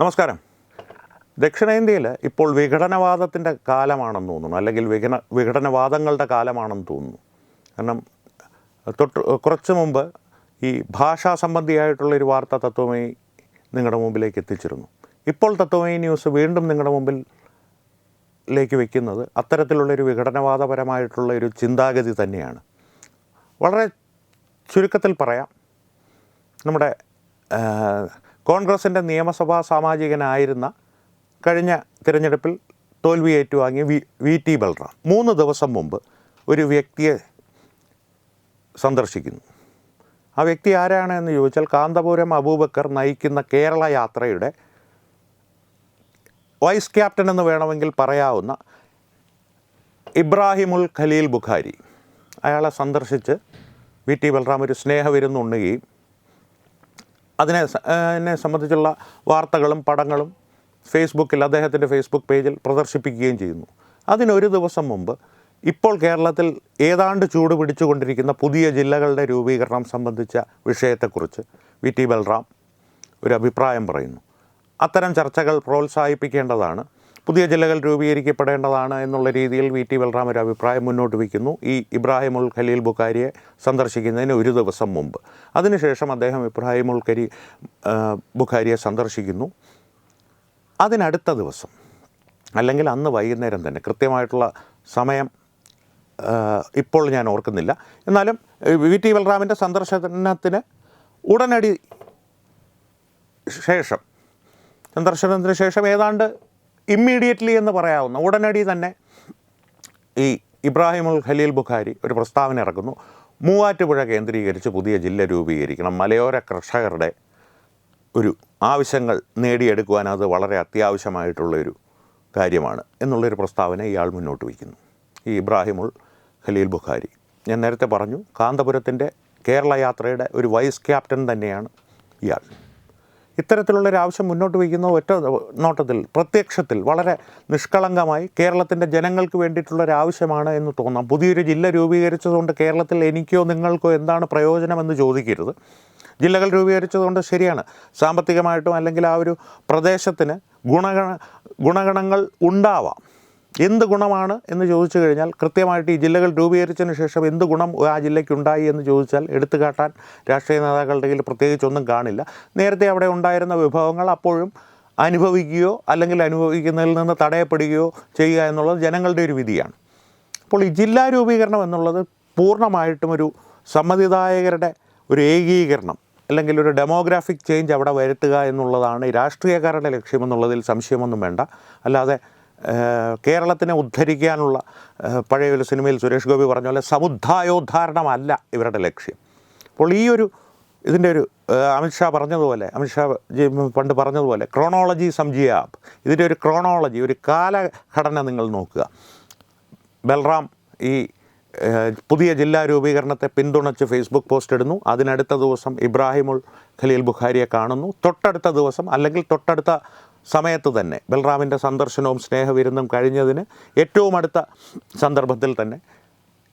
നമസ്കാരം. ദക്ഷിണേന്ത്യയിൽ ഇപ്പോൾ വിഘടനവാദത്തിന്റെ കാലമാണെന്ന് തോന്നുന്നു. അല്ലെങ്കിൽ വിഘടന വിഘടനവാദങ്ങളുടെ കാലമാണെന്ന് തോന്നുന്നു. കാരണം തൊട്ട് കുറച്ച് മുമ്പ് ഈ ഭാഷാ സംബന്ധിയായിട്ടുള്ളൊരു വാർത്ത തത്വമേ നിങ്ങളുടെ മുമ്പിലേക്ക് എത്തിച്ചിരുന്നു. ഇപ്പോൾ തത്വമേ ന്യൂസ് വീണ്ടും നിങ്ങളുടെ മുമ്പിൽ ലേക്ക് വയ്ക്കുന്നത് അത്തരത്തിലുള്ളൊരു വിഘടനവാദപരമായിട്ടുള്ള ഒരു ചിന്താഗതി തന്നെയാണ്. വളരെ ചുരുക്കത്തിൽ പറയാം. നമ്മുടെ കോൺഗ്രസിന്റെ നിയമസഭാ സാമാജികനായിരുന്ന കഴിഞ്ഞ തിരഞ്ഞെടുപ്പിൽ തോൽവി ഏറ്റുവാങ്ങിയ വി വി ടി ബൽറാം. മൂന്ന് ദിവസം മുമ്പ് ഒരു വ്യക്തിയെ സന്ദർശിക്കുന്നു. ആ വ്യക്തി ആരാണ് എന്ന് ചോദിച്ചാൽ കാന്തപുരം അബൂബക്കർ നയിക്കുന്ന കേരള യാത്രയുടെ വൈസ് ക്യാപ്റ്റൻ എന്ന് വേണമെങ്കിൽ പറയാവുന്ന ഇബ്രാഹിമുൽ ഖലീൽ ബുഖാരി. അയാളെ സന്ദർശിച്ച് വി ടി ബൽറാം ഒരു സ്നേഹവിരുന്നുണ്ണുകയും അതിനെ എന്നെ സംബന്ധിച്ചുള്ള വാർത്തകളും പടങ്ങളും ഫേസ്ബുക്കിൽ അദ്ദേഹത്തിന്റെ ഫേസ്ബുക്ക് പേജിൽ പ്രദർശിപ്പിക്കുകയും ചെയ്യുന്നു. അതിനൊരു ദിവസം മുമ്പ് ഇപ്പോൾ കേരളത്തിൽ ഏതാണ്ട് ചൂട് പിടിച്ചുകൊണ്ടിരിക്കുന്ന പുതിയ ജില്ലകളുടെ രൂപീകരണം സംബന്ധിച്ച വിഷയത്തെക്കുറിച്ച് വി ടി ബൽറാം ഒരു അഭിപ്രായം പറയുന്നു. അത്തരം ചർച്ചകൾ പ്രോത്സാഹിപ്പിക്കേണ്ടതാണ്. പുതിയ ജില്ലകൾ രൂപീകരിക്കപ്പെടേണ്ടതാണ് എന്നുള്ള രീതിയിൽ വി ടി ബൽറാം ഒരു അഭിപ്രായം മുന്നോട്ട് വയ്ക്കുന്നു. ഈ ഇബ്രാഹിമുൽ ഖലീൽ ബുഖാരിയെ സന്ദർശിക്കുന്നതിന് ഒരു ദിവസം മുമ്പ്. അതിനുശേഷം അദ്ദേഹം ഇബ്രാഹിമുൽ ഉൽ കരി ബുഖാരിയെ സന്ദർശിക്കുന്നു. അതിനടുത്ത ദിവസം അല്ലെങ്കിൽ അന്ന് വൈകുന്നേരം തന്നെ കൃത്യമായിട്ടുള്ള സമയം ഇപ്പോൾ ഞാൻ ഓർക്കുന്നില്ല. എന്നാലും വി ടി ബൽറാമിന്റെ സന്ദർശനത്തിന് ഉടനടി ശേഷം സന്ദർശനത്തിന് ശേഷം ഏതാണ്ട് ഇമ്മീഡിയറ്റ്ലി എന്ന് പറയാവുന്ന ഉടനടി തന്നെ ഈ ഇബ്രാഹിമുൽ ഖലീൽ ബുഖാരി ഒരു പ്രസ്താവന ഇറക്കുന്നു. മൂവാറ്റുപുഴ കേന്ദ്രീകരിച്ച് പുതിയ ജില്ല രൂപീകരിക്കണം. മലയോര കർഷകരുടെ ഒരു ആവശ്യങ്ങൾ നേടിയെടുക്കുവാൻ അത് വളരെ അത്യാവശ്യമായിട്ടുള്ളൊരു കാര്യമാണ് എന്നുള്ളൊരു പ്രസ്താവന ഇയാൾ മുന്നോട്ട് വയ്ക്കുന്നു. ഈ ഇബ്രാഹിമുൽ ഖലീൽ ബുഖാരി. ഞാൻ നേരത്തെ പറഞ്ഞു കാന്തപുരത്തിന്റെ കേരള യാത്രയുടെ ഒരു വൈസ് ക്യാപ്റ്റൻ തന്നെയാണ് ഇയാൾ. ഇത്തരത്തിലുള്ളൊരു ആവശ്യം മുന്നോട്ട് വയ്ക്കുന്ന ഒറ്റ നോട്ടത്തിൽ പ്രത്യക്ഷത്തിൽ വളരെ നിഷ്കളങ്കമായി കേരളത്തിന്റെ ജനങ്ങൾക്ക് വേണ്ടിയിട്ടുള്ളൊരു ആവശ്യമാണ് എന്ന് തോന്നാം. പുതിയൊരു ജില്ല രൂപീകരിച്ചതുകൊണ്ട് കേരളത്തിൽ എനിക്കോ നിങ്ങൾക്കോ എന്താണ് പ്രയോജനമെന്ന് ചോദിക്കരുത്. ജില്ലകൾ രൂപീകരിച്ചതുകൊണ്ട് ശരിയാണ്. സാമ്പത്തികമായിട്ടും അല്ലെങ്കിൽ ആ ഒരു പ്രദേശത്തിന് ഗുണഗണ ഗുണഗണങ്ങൾ ഉണ്ടാവാം. എന്ത് ഗുണമാണ് എന്ന് ചോദിച്ചു കഴിഞ്ഞാൽ കൃത്യമായിട്ട് ഈ ജില്ലകൾ രൂപീകരിച്ചതിന് ശേഷം എന്ത് ഗുണം ആ ജില്ലയ്ക്കുണ്ടായി എന്ന് ചോദിച്ചാൽ എടുത്തു കാട്ടാൻ രാഷ്ട്രീയ നേതാക്കളുടെ കയ്യിൽ പ്രത്യേകിച്ചൊന്നും കാണില്ല. നേരത്തെ അവിടെ ഉണ്ടായിരുന്ന വിഭവങ്ങൾ അപ്പോഴും അനുഭവിക്കുകയോ അല്ലെങ്കിൽ അനുഭവിക്കുന്നതിൽ നിന്ന് തടയപ്പെടുകയോ ചെയ്യുക എന്നുള്ളത് ജനങ്ങളുടെ ഒരു വിധിയാണ്. അപ്പോൾ ഈ ജില്ലാ രൂപീകരണം എന്നുള്ളത് പൂർണമായിട്ടും ഒരു സമ്മതിദായകരുടെ ഒരു ഏകീകരണം അല്ലെങ്കിൽ ഒരു ഡെമോഗ്രാഫിക് ചേഞ്ച് അവിടെ വരുത്തുക എന്നുള്ളതാണ് രാഷ്ട്രീയക്കാരുടെ ലക്ഷ്യമെന്നുള്ളതിൽ സംശയമൊന്നും വേണ്ട. അല്ലാതെ കേരളത്തിനെ ഉദ്ധരിക്കാനുള്ള പഴയ ഒരു സിനിമയിൽ സുരേഷ് ഗോപി പറഞ്ഞ പോലെ സമുദ്ധായോദ്ധാരണമല്ല ഇവരുടെ ലക്ഷ്യം. അപ്പോൾ ഈ ഒരു ഇതിന്റെ ഒരു അമിത്ഷാ പറഞ്ഞതുപോലെ അമിത്ഷാ പണ്ട് പറഞ്ഞതുപോലെ ക്രോണോളജി സംജിയാബ് ഇതിന്റെ ഒരു ക്രോണോളജി ഒരു കാലഘടന നിങ്ങൾ നോക്കുക. ബൽറാം ഈ പുതിയ ജില്ലാ രൂപീകരണത്തെ പിന്തുണച്ച് ഫേസ്ബുക്ക് പോസ്റ്റ് ഇടുന്നു. അതിനടുത്ത ദിവസം ഇബ്രാഹിമുൾ ഖലീൽ ബുഖാരിയെ കാണുന്നു. തൊട്ടടുത്ത ദിവസം അല്ലെങ്കിൽ തൊട്ടടുത്ത സമയത്ത് തന്നെ ബൽറാമിന്റെ സന്ദർശനവും സ്നേഹവിരുന്നും കഴിഞ്ഞതിന് ഏറ്റവും അടുത്ത സന്ദർഭത്തിൽ തന്നെ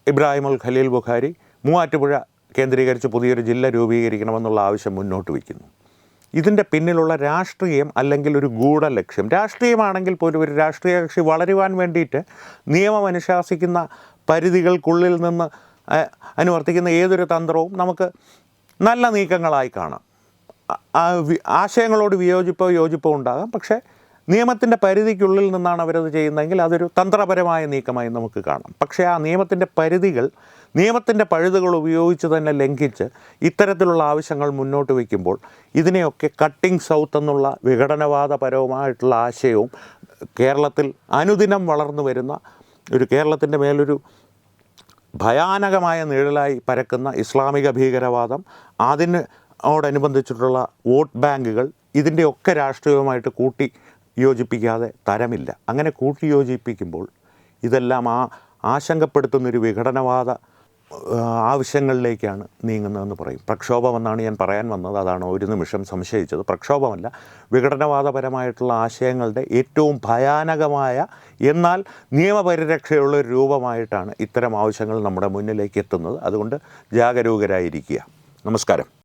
ഇബ്രാഹിമുൽ ഖലീൽ ബുഖാരി മൂവാറ്റുപുഴ കേന്ദ്രീകരിച്ച് പുതിയൊരു ജില്ല രൂപീകരിക്കണമെന്നുള്ള ആവശ്യം മുന്നോട്ട് വയ്ക്കുന്നു. ഇതിന്റെ പിന്നിലുള്ള രാഷ്ട്രീയം അല്ലെങ്കിൽ ഒരു ഗൂഢലക്ഷ്യം. രാഷ്ട്രീയമാണെങ്കിൽ പോലും ഒരു രാഷ്ട്രീയ കക്ഷി വളരുവാൻ വേണ്ടിയിട്ട് നിയമം അനുശാസിക്കുന്ന പരിധികൾക്കുള്ളിൽ നിന്ന് അനുവർത്തിക്കുന്ന ഏതൊരു തന്ത്രവും നമുക്ക് നല്ല നീക്കങ്ങളായി കാണാം. ആശയങ്ങളോട് വിയോജിപ്പോ യോജിപ്പോ ഉണ്ടാകാം. പക്ഷേ നിയമത്തിന്റെ പരിധിക്കുള്ളിൽ നിന്നാണ് അവരത് ചെയ്യുന്നതെങ്കിൽ അതൊരു തന്ത്രപരമായ നീക്കമായി നമുക്ക് കാണാം. പക്ഷേ ആ നിയമത്തിന്റെ പരിധികൾ നിയമത്തിന്റെ പഴുതുകൾ ഉപയോഗിച്ച് തന്നെ ലംഘിച്ച് ഇത്തരത്തിലുള്ള ആവശ്യങ്ങൾ മുന്നോട്ട് വയ്ക്കുമ്പോൾ ഇതിനെയൊക്കെ കട്ടിംഗ് സൗത്ത് എന്നുള്ള വിഘടനവാദപരവുമായിട്ടുള്ള ആശയവും കേരളത്തിൽ അനുദിനം വളർന്നു വരുന്ന ഒരു കേരളത്തിന്റെ മേലൊരു ഭയാനകമായ നിഴലായി പരക്കുന്ന ഇസ്ലാമിക ഭീകരവാദം അതിനോടനുബന്ധിച്ചിട്ടുള്ള വോട്ട് ബാങ്കുകൾ ഇതിന്റെയൊക്കെ രാഷ്ട്രീയവുമായിട്ട് കൂട്ടി യോജിപ്പിക്കാതെ തരമില്ല. അങ്ങനെ കൂട്ടി യോജിപ്പിക്കുമ്പോൾ ഇതെല്ലാം ആ ആശങ്കപ്പെടുത്തുന്നൊരു വിഘടനവാദ ആവശ്യങ്ങളിലേക്കാണ് നീങ്ങുന്നതെന്ന് പറയും. പ്രക്ഷോഭമെന്നാണ് ഞാൻ പറയാൻ വന്നത്. അതാണ് ഒരു നിമിഷം സംശയിച്ചത്. പ്രക്ഷോഭമല്ല വിഘടനവാദപരമായിട്ടുള്ള ആശയങ്ങളുടെ ഏറ്റവും ഭയാനകമായ എന്നാൽ നിയമപരിരക്ഷയുള്ള ഒരു രൂപമായിട്ടാണ് ഇത്തരം ആവശ്യങ്ങൾ നമ്മുടെ മുന്നിലേക്ക് എത്തുന്നത്. അതുകൊണ്ട് ജാഗരൂകരായിരിക്കുക. നമസ്കാരം.